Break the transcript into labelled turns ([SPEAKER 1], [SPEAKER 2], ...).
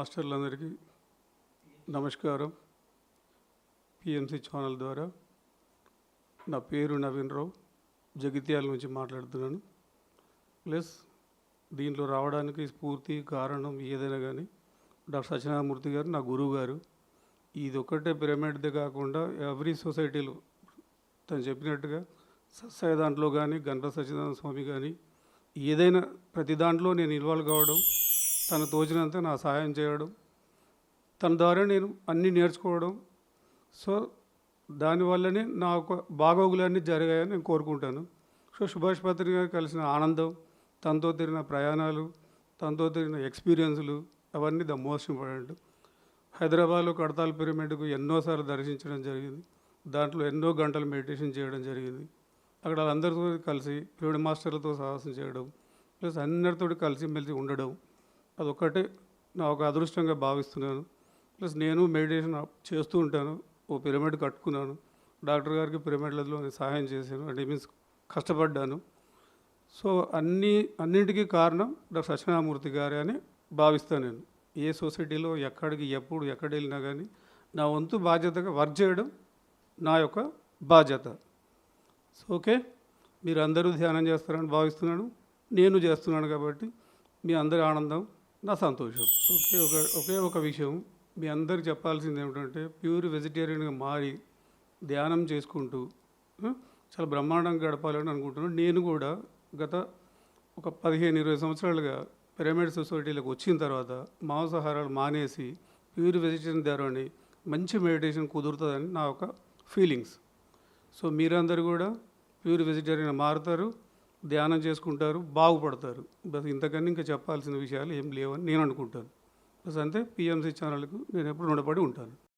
[SPEAKER 1] మాస్టర్లందరికీ నమస్కారం. PMC channel ద్వారా నా పేరు నవీన్ రావు. జగిత్యాల నుంచి మాట్లాడుతున్నాను. ప్లస్ దీంట్లో రావడానికి స్ఫూర్తి కారణం ఏదైనా కానీ డాక్టర్ సత్యనారాయణమూర్తి గారు నా గురువు గారు ఇది ఒక్కటే పిరమిడ్దే కాకుండా ఎవ్రీ సొసైటీలో తను చెప్పినట్టుగా సత్సాయి దాంట్లో కానీ గణపతి సత్యనారాయణ స్వామి కానీ ఏదైనా ప్రతి దాంట్లో నేను ఇన్వాల్వ్ కావడం తను తోచినంత నా సహాయం చేయడం తన ద్వారా నేను అన్నీ నేర్చుకోవడం. సో దానివల్లనే నా ఒక బాగోగులన్నీ జరిగాయని నేను కోరుకుంటాను. సో సుభాష్ పత్రి గారు కలిసిన ఆనందం తనతో తిరిగిన ప్రయాణాలు తనతో తిరిగిన ఎక్స్పీరియన్స్లు అవన్నీ ద మోస్ట్ ఇంపార్టెంట్ హైదరాబాద్లో కడతాల్ పిరమిడ్కు ఎన్నోసార్లు దర్శించడం జరిగింది. దాంట్లో ఎన్నో గంటలు మెడిటేషన్ చేయడం జరిగింది. అక్కడ వాళ్ళందరితో కలిసి పిరమిడ్ మాస్టర్లతో సాహసం చేయడం ప్లస్ అందరితో కలిసి మెలిసి ఉండడం. అదొక్కటే నా ఒక అదృష్టంగా భావిస్తున్నాను. ప్లస్ నేను మెడిటేషన్ చేస్తూ ఉంటాను. ఓ పిరమిడ్ కట్టుకున్నాను. డాక్టర్ గారికి పిరమిడ్లలో సహాయం చేశాను. అంటే మీన్స్ కష్టపడ్డాను. సో అన్ని అన్నింటికీ కారణం డాక్టర్ సత్యనారాయణమూర్తి గారే అని భావిస్తాను నేను. ఏ సొసైటీలో ఎక్కడికి ఎప్పుడు ఎక్కడ వెళ్ళినా కానీ నా వంతు బాధ్యతగా వర్క్ చేయడం నా యొక్క బాధ్యత. So okay. మీరు అందరూ ధ్యానం చేస్తారని భావిస్తున్నాను. నేను చేస్తున్నాను కాబట్టి మీ అందరి ఆనందం నా సంతోషం. ఒకే ఒక ఒకే ఒక విషయం. మీ అందరికి చెప్పాల్సింది ఏమిటంటే ప్యూర్ వెజిటేరియన్గా మారి ధ్యానం చేసుకుంటూ చాలా బ్రహ్మాండంగా గడపాలని అనుకుంటున్నాను. నేను కూడా గత ఒక పదిహేను ఇరవై సంవత్సరాలుగా పిరమిడ్ సొసైటీలకు వచ్చిన తర్వాత మాంసాహారాలు మానేసి ప్యూర్ వెజిటేరియన్ ధ్యానాన్ని మంచి మెడిటేషన్ కుదురుతుందని నా ఒక ఫీలింగ్స్. సో మీరందరూ కూడా ప్యూర్ వెజిటేరియన్ మారుతారు. ధ్యానం చేసుకుంటారు బాగుపడతారు. బస్ ఇంతకన్నా ఇంకా చెప్పాల్సిన విషయాలు ఏం లేవని నేను అనుకుంటాను. బస్ అంతే పిఎంసి ఛానల్కు నేను ఎప్పుడు రుణపడి ఉంటాను.